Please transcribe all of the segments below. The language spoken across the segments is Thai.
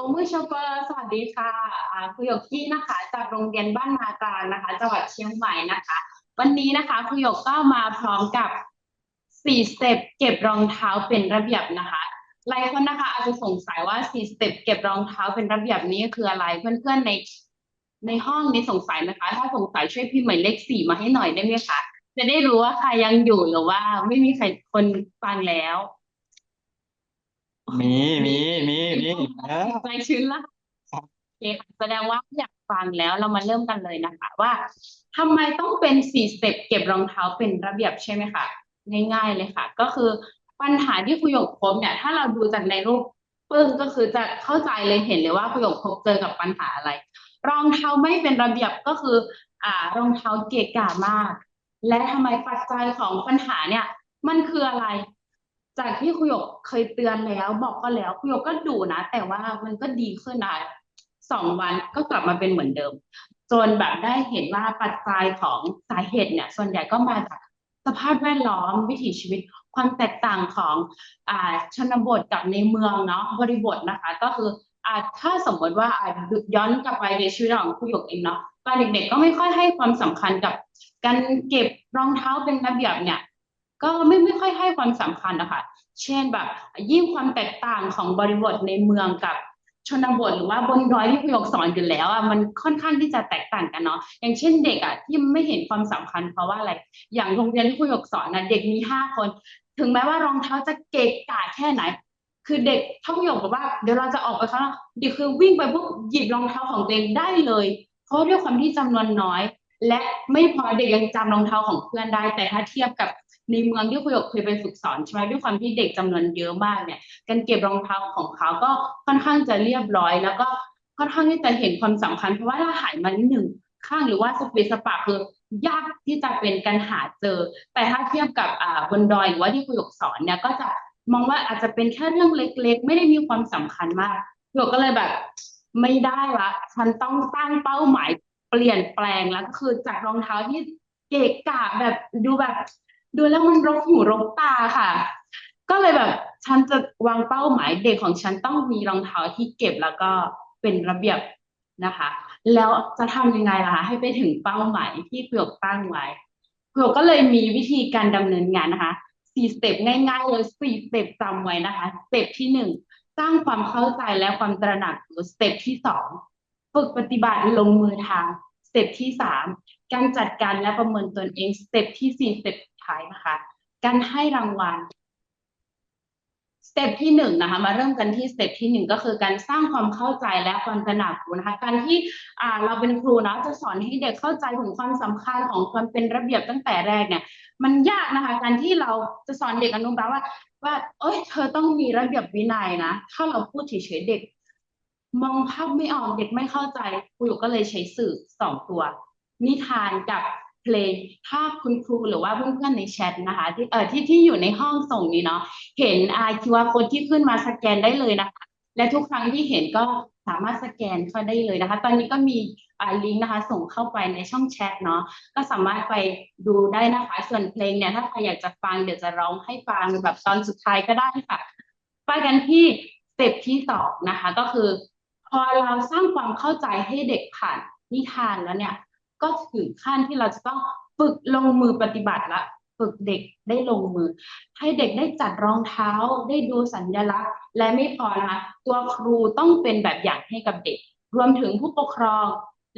โอมือชอเปอร์สวัสดีค่ะคุยกกี้นะคะจากโรงเรียนบ้านนากลางนะคะ จังหวัดเชียงใหม่นะคะ วันนี้นะคะคุยกก็มาพร้อมกับสี่สเต็ปเก็บรองเท้าเป็นระเบียบนะคะหลายคนนะคะอาจจะสงสัยว่าสี่สเต็ปเก็บรองเท้าเป็นระเบียบนี้คืออะไรเพื่อนๆในในห้องนี้สงสัยไหมคะ ถ้าสงสัยช่วยพิมพ์หมายเลขสี่มาให้หน่อยได้ไหมคะจะได้รู้ว่าใครยังอยู่หรือว่าไม่มีใครคนฟังแล้ว มีมีมีมีเออ ใจชื้นละครัโอเคค่ะแสดงว่าอยากฟังแล้วเรามาเริ่มกันเลยนะคะ ว่าทำไมต้องเป็นสี่สเต็ปเก็บรองเท้าเป็นระเบียบใช่ไหมคะง่าย ๆ เลยค่ะ ก็คือปัญหาที่คุยกพบเนี่ย ถ้าเราดูจากในรูปปึ้งก็คือจะเข้าใจเลยเห็นเลยว่าคุยกพบเจอกับปัญหาอะไร รองเท้าไม่เป็นระเบียบก็คือ อ่ารองเท้าเกะกะมาก และทำไมปัจจัยของปัญหาเนี่ย มันคืออะไร จากที่คุยกเคยเตือนแล้ว บอกก็แล้วคุยกก็ดูนะ แต่ว่ามันก็ดีขึ้นนะสองวันก็กลับมาเป็นเหมือนเดิม จนแบบได้เห็นว่าปัจจัยของสาเหตุเนี่ย ส่วนใหญ่ก็มาจากสภาพแวดล้อมวิถีชีวิตความแตกต่างของอ่าชนบทกับในเมืองเนาะบริบทนะคะ ก็คืออ่าถ้าสมมติว่าอ่าย้อนกลับไปในชีวิตของคุยกเองเนาะตอนเด็กๆก็ไม่ค่อยให้ความสำคัญกับการเก็บรองเท้าเป็นระเบียบเนี่ย ก็ไม่ไม่ค่อยให้ความสำคัญนะคะเช่นแบบ ยิ่งความแตกต่างของบริบทในเมืองกับชนบทหรือว่าบนดอยที่คุยกสอนอยู่แล้วอะมันค่อนข้างที่จะแตกต่างกันเนาะอย่างเช่นเด็กอะที่ไม่เห็นความสำคัญเพราะว่าอะไรอย่างโรงเรียนที่คุยกสอนนะเด็กมีห้าคน ถึงแม้ว่ารองเท้าจะเกะกะแค่ไหน คือเด็กท่าคุยกบอกว่าเดี๋ยวเราจะออกไปข้างนอกเด็กคือวิ่งไปปุ๊บหยิบรองเท้าของตัวเองได้เลย เพราะด้วยความที่จำนวนน้อย และไม่พอเด็กยังจำรองเท้าของเพื่อนได้ แต่ถ้าเทียบกับ ในเมืองที่คุยกับเคยไปฝึกสอนใช่ไหมด้วยความที่เด็กจำนวนเยอะมากเนี่ยการเก็บรองเท้าของเขาก็ค่อนข้างจะเรียบร้อย แล้วก็ค่อนข้างที่จะเห็นความสำคัญเพราะว่าถ้าหายมานิดหนึ่งข้างหรือว่าสเปซสปะคือยากที่จะเป็นการหาเจอ แต่ถ้าเทียบกับอ่าบนดอยหรือว่าที่คุยกับสอนเนี่ยก็จะมองว่าอาจจะเป็นแค่เรื่องเล็ก ๆ ไม่ได้มีความสำคัญมากหยกก็เลยแบบไม่ได้ละฉันต้องตั้งเป้าหมายเปลี่ยนแปลงแล้วก็คือจากรองเท้าที่เกะกะแบบดูแบบ ดูแล้วมันรกหูรกตาค่ะ ก็เลยแบบฉันจะวางเป้าหมายเด็กของฉันต้องมีรองเท้าที่เก็บแล้วก็เป็นระเบียบนะคะ แล้วจะทำยังไงล่ะคะให้ไปถึงเป้าหมายที่เปลือกตั้งไว้เปลือกก็เลยมีวิธีการดำเนินงานนะคะสี่สเต็ปง่ายๆเลยสี่สเต็ปจำไว้นะคะสเต็ปที่หนึ่งสร้างความเข้าใจและความตระหนักรู้สเต็ปที่สองฝึกปฏิบัติลงมือทำสเต็ปที่สามการจัดการและประเมินตนเองสเต็ปที่สี่สเต็ป ท้ายนะคะ การให้รางวัลสเต็ปที่หนึ่งนะคะ มาเริ่มกันที่สเต็ปที่หนึ่งก็คือการสร้างความเข้าใจและความตระหนักรู้นะคะ การที่อ่าเราเป็นครูเนาะจะสอนให้เด็กเข้าใจถึงความสำคัญของความเป็นระเบียบตั้งแต่แรกเนี่ย มันยากนะคะ การที่เราจะสอนเด็กอนุบาลว่า ว่า เอ้ยเธอต้องมีระเบียบวินัยนะถ้าเราพูดเฉยๆเด็ก มองภาพไม่ออกเด็กไม่เข้าใจครูก็เลยใช้สื่อสองตัว นิทานกับ เพลงถ้าคุณครูหรือว่าเพื่อนๆในแชทนะคะ ที่เอ่อที่ที่อยู่ในห้องส่งนี้เนาะเห็นอาคิวอาค้ดที่ขึ้นมาสแกนได้เลยนะคะ และทุกครั้งที่เห็นก็สามารถสแกนเข้าได้เลยนะคะ ตอนนี้ก็มีลิงก์นะคะ ส่งเข้าไปในช่องแชทเนาะก็สามารถไปดูได้นะคะ ส่วนเพลงเนี่ยถ้าใครอยากจะฟังเดี๋ยวจะร้องให้ฟังแบบตอนสุดท้ายก็ได้ค่ะไปกันที่สเต็ปที่สองนะคะ ก็คือ พอเราสร้างความเข้าใจให้เด็กผ่านนิทานแล้วเนี่ย ก็ถึงขั้นที่เราจะต้องฝึกลงมือปฏิบัติละฝึกเด็กได้ลงมือ ให้เด็กได้จัดรองเท้าได้ดูสัญลักษณ์ และไม่พอนะคะตัวครูต้องเป็นแบบอย่างให้กับเด็ก รวมถึงผู้ปกครอง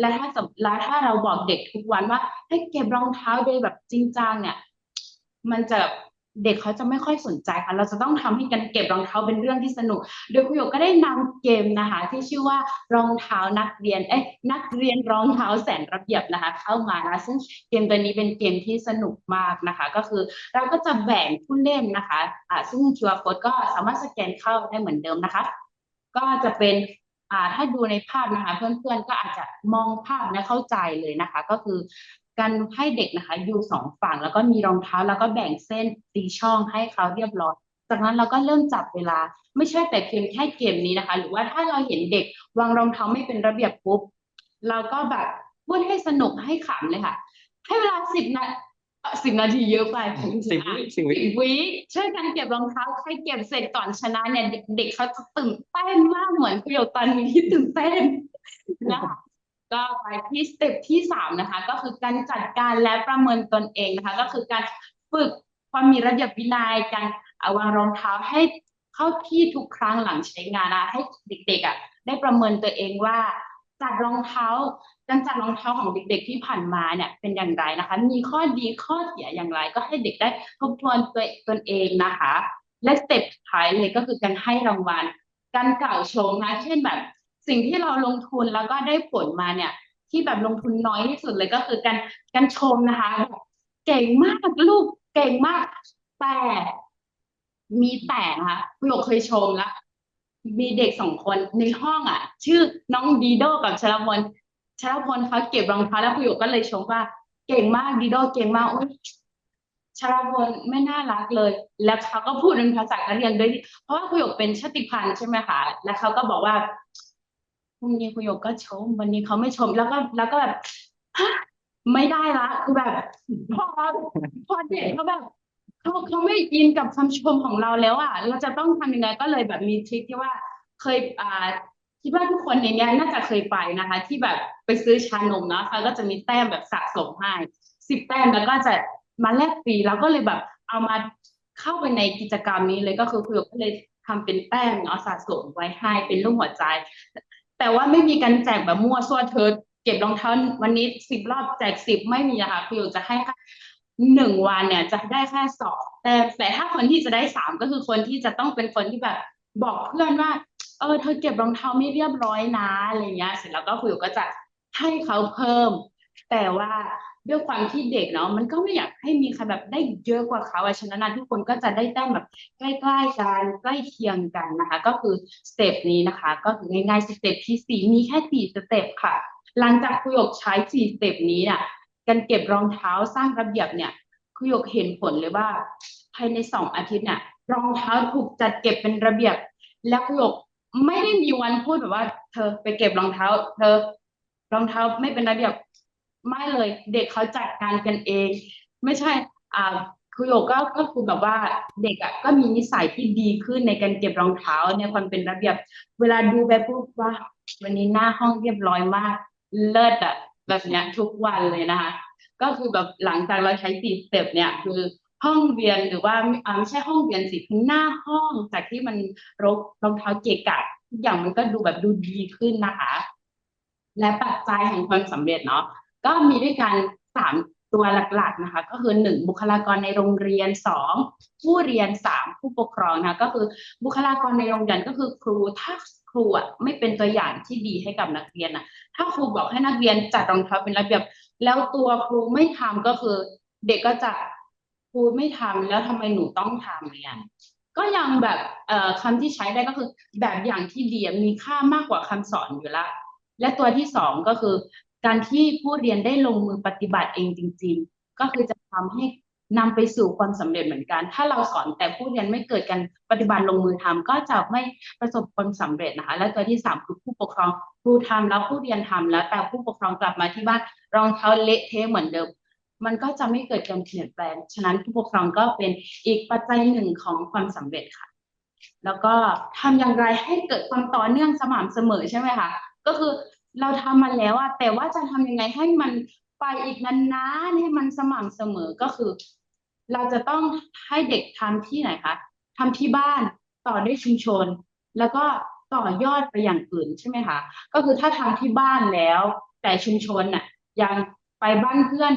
และถ้าสำและถ้าเราบอกเด็กทุกวันว่าให้เก็บรองเท้าโดยแบบจริงจังเนี่ย มันจะ เด็กเขาจะไม่ค่อยสนใจค่ะเราจะต้องทำให้การเก็บรองเท้าเป็นเรื่องที่สนุก โดยครูหยกก็ได้นำเกมนะคะ ที่ชื่อว่ารองเท้านักเรียนเอ๊ะนักเรียนรองเท้าแสนระเบียบนะคะ เข้ามานะซึ่งเกมตัวนี้เป็นเกมที่สนุกมากนะคะ ก็คือเราก็จะแบ่งผู้เล่นนะคะอ่าซึ่ง QR code ก็สามารถสแกนเข้าได้เหมือนเดิมนะคะ ก็จะเป็นอ่าถ้าดูในภาพนะคะ เพื่อนๆก็อาจจะมองภาพและเข้าใจเลยนะคะ ก็คือ การให้เด็กนะคะอยู่สองฝั่งแล้วก็มีรองเท้าแล้วก็แบ่งเส้นตีช่องให้เขาเรียบร้อยจากนั้นเราก็เริ่มจับเวลา ไม่ใช่แต่เพียงแค่เกมนี้นะคะ หรือว่าถ้าเราเห็นเด็กวางรองเท้าไม่เป็นระเบียบปุ๊บเราก็แบบพูดให้สนุกให้ขำเลยค่ะ ให้เวลาสิบนาสิบนาทีเยอะไปสิบวิสิบวิสิบวิช่วยกันเก็บรองเท้าใครเก็บเสร็จก่อนชนะเนี่ยเด็กเด็กเขาจะตื่นเต้นมากเหมือนประโยคตอนนี้ที่ตื่นเต้นนะคะ ก็ไปที่สเต็ปที่สามนะคะ ก็คือการจัดการและประเมินตนเองนะคะ ก็คือการฝึกความมีระเบียบวินัยการวางรองเท้าให้เข้าที่ทุกครั้งหลังใช้งานนะให้เด็กๆอะได้ประเมินตัวเองว่าจัดรองเท้าการจัดรองเท้าของเด็ก ๆ ที่ผ่านมาเนี่ยเป็นอย่างไรนะคะ มีข้อดีข้อเสียอย่างไร ก็ให้เด็กได้ทบทวนตัวตนเองนะคะ และสเต็ปสุดท้ายเลยก็คือการให้รางวัลการกล่าวชมนะเช่นแบบ สิ่งที่เราลงทุนแล้วก็ได้ผลมาเนี่ย ที่แบบลงทุนน้อยที่สุดเลยก็คือการการชมนะคะเก่งมากลูกเก่งมาก แต่มีแต่นะคะคุณหยกเคยชมแล้ว มีเด็กสองคนในห้องอะ ชื่อน้องดีโดกับชลพลชลพลเขาเก็บรองเท้าแล้วคุยกก็เลยชมว่า เก่งมากดีโดเก่งมากโอ้ยชลพลไม่น่ารักเลย แล้วเขาก็พูดเป็นภาษากเรียงด้วย เพราะว่าคุยกเป็นชาติพันธุ์ใช่ไหมคะแล้วเขาก็บอกว่า รุ่งนี้คุยกก็ชม วันนี้เขาไม่ชมแล้วก็แล้วก็แบบไม่ได้ละคือแบบพอพอเด็กเขาแบบเขาเขาไม่อินกับคำชมของเราแล้วอะเราจะต้องทำยังไงก็เลยแบบมีทริคที่ว่าเคยอ่าคิดว่าทุกคนในนี้น่าจะเคยไปนะคะ ที่แบบไปซื้อชานมเนาะเขาก็จะมีแต้มแบบสะสมให้สิบแต้มแล้วก็จะมาแลกฟรีแล้วก็เลยแบบเอามาเข้าไปในกิจกรรมนี้เลยก็คือคุยก็เลยทำเป็นแต้มเนาะสะสมไว้ให้เป็นรูปหัวใจ แต่ว่าไม่มีการแจกแบบมั่วซั่วเธอเก็บรองเท้าวันนี้สิบรอบแจกสิบไม่มีอะค่ะคุยจะให้แค่หนึ่งวันเนี่ยจะได้แค่สองแต่แต่ถ้าคนที่จะได้สามก็คือคนที่จะต้องเป็นคนที่แบบบอกเพื่อนว่า เออเธอเก็บรองเท้าไม่เรียบร้อยนะอะไรเงี้ยเสร็จแล้วก็คุยก็จะให้เขาเพิ่ม แต่ว่า ด้วยความที่เด็กเนาะมันก็ไม่อยากให้มีใครแบบได้เยอะกว่าเขาอะฉะนั้นทุกคนก็จะได้แต้มแบบใกล้ๆกันใกล้เคียงกันนะคะ ก็คือสเต็ปนี้นะคะ ก็คือง่ายๆสเต็ปที่สี่มีแค่สี่สเต็ปค่ะ หลังจากคุยกใช้สี่สเต็ปนี้เนี่ยการเก็บรองเท้าสร้างระเบียบเนี่ยคุยกเห็นผลเลยว่า ภายในสองอาทิตย์เนี่ยรองเท้าถูกจัดเก็บเป็นระเบียบ แล้วคุยกไม่ได้มีวันพูดแบบว่า เธอไปเก็บรองเท้า เธอ รองเท้าไม่เป็นระเบียบ ไม่เลยเด็กเขาจัดการกันเอง ไม่ใช่อ่าคุยโยก็ก็คือแบบว่าเด็กอะก็มีนิสัยที่ดีขึ้นในการเก็บรองเท้าในความเป็นระเบียบ เวลาดูไปปุ๊บว่า วันนี้หน้าห้องเรียบร้อยมาก เลิศอะแบบเนี้ยทุกวันเลยนะคะ ก็คือแบบหลังจากเราใช้สี่สเต็ปเนี่ยคือห้องเรียนหรือว่าอ่าไม่ใช่ห้องเรียนสิคือหน้าห้องจากที่มันรกรองเท้าเกะกะทุกอย่างมันก็ดูแบบดูดีขึ้นนะคะ และปัจจัยแห่งความสำเร็จเนาะ ก็มีด้วยกันสามตัวหลักๆนะคะ ก็คือหนึ่งบุคลากรในโรงเรียนสองผู้เรียนสามผู้ปกครองนะคะก็คือบุคลากรในโรงเรียนก็คือครูถ้าครูอะไม่เป็นตัวอย่างที่ดีให้กับนักเรียนอะถ้าครูบอกให้นักเรียนจัดรองเท้าเป็นระเบียบ แล้วตัวครูไม่ทำก็คือ เด็กก็จะครูไม่ทำแล้วทำไมหนูต้องทำเนี่ยก็ยังแบบเอ่อคำที่ใช้ได้ก็คือแบบอย่างที่ดีมีค่ามากกว่าคำสอนอยู่ละและตัวที่สองก็คือ การที่ผู้เรียนได้ลงมือปฏิบัติเองจริง ๆ ก็คือจะทำให้นำไปสู่ความสำเร็จเหมือนกัน ถ้าเราสอนแต่ผู้เรียนไม่เกิดการปฏิบัติลงมือทำก็จะไม่ประสบความสำเร็จนะคะ และตัวที่สามคือผู้ปกครองครูทำแล้วผู้เรียนทำแล้ว แต่ผู้ปกครองกลับมาที่บ้านรองเท้าเละเทะเหมือนเดิม มันก็จะไม่เกิดการเปลี่ยนแปลง ฉะนั้นผู้ปกครองก็เป็นอีกปัจจัยหนึ่งของความสำเร็จค่ะ แล้วก็ทำอย่างไรให้เกิดความต่อเนื่องสม่ำเสมอใช่ไหมคะ ก็คือ เราทำมาแล้วอะแต่ว่าจะทำยังไงให้มันไปอีกนานๆให้มันสม่ำเสมอก็คือ เราจะต้องให้เด็กทำที่ไหนคะทำที่บ้านต่อด้วยชุมชน แล้วก็ต่อยอดไปอย่างอื่นใช่ไหมคะก็คือถ้าทำที่บ้านแล้ว แต่ชุมชนน่ะยังไปบ้านเพื่อน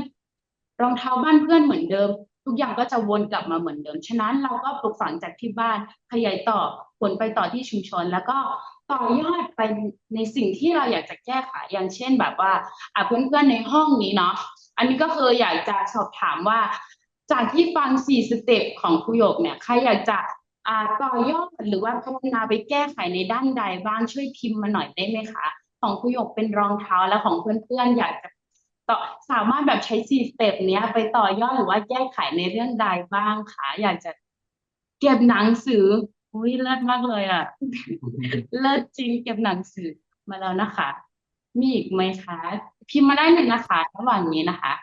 รองเท้าบ้านเพื่อนเหมือนเดิม ทุกอย่างก็จะวนกลับมาเหมือนเดิม ฉะนั้นเราก็ปลูกฝังจากที่บ้านขยายต่อผลไปต่อที่ชุมชน แล้วก็ ต่อยอดไปในสิ่งที่เราอยากจะแก้ไขอย่างเช่นแบบว่าอะเพื่อนๆในห้องนี้เนาะอันนี้ก็คืออยากจะสอบถามว่า จากที่ฟังสี่สเต็ปของครูหยกเนี่ยใครอยากจะอ่าต่อยอดหรือว่าพัฒนาไปแก้ไขในด้านใดบ้างช่วยพิมพ์มาหน่อยได้ไหมคะ ของครูหยกเป็นรองเท้าและของเพื่อนๆอยากจะต่อสามารถแบบใช้สี่สเต็ปเนี้ย ไปต่อยอดหรือว่าแก้ไขในเรื่องใดบ้างคะอยากจะเก็บหนังสือ อุ้ยเลิศมากเลยอะ เลิศจริงเก็บหนังสือมาแล้วนะคะ มีอีกไหมคะพิมพ์มาได้เลยนะคะระหว่างนี้นะคะ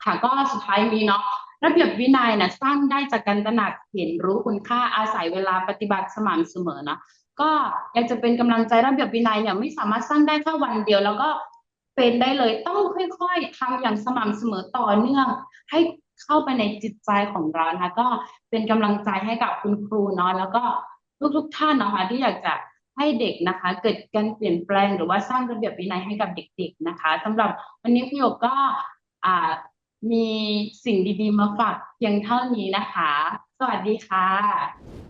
ใครค่ะก็สุดท้ายนี้เนาะระเบียบวินัยนะสร้างได้จากการตระหนักเห็นรู้คุณค่าอาศัยเวลาปฏิบัติสม่ำเสมอเนาะก็อยากจะเป็นกำลังใจระเบียบวินัยเนี่ยไม่สามารถสร้างได้แค่วันเดียว แล้วก็เป็นได้เลยต้องค่อย ๆทำอย่างสม่ำเสมอต่อเนื่อง ให้ เข้าไปในจิตใจของเรานะคะก็เป็นกำลังใจให้กับคุณครูเนาะแล้วก็ทุกๆท่านนะคะที่อยากจะให้เด็กนะคะ เกิดการเปลี่ยนแปลงหรือว่าสร้างระเบียบวินัยให้กับเด็ก ๆนะคะสำหรับวันนี้พี่หยกก็มีสิ่งดีๆ มาฝากเพียงเท่านี้นะคะ สวัสดีค่ะ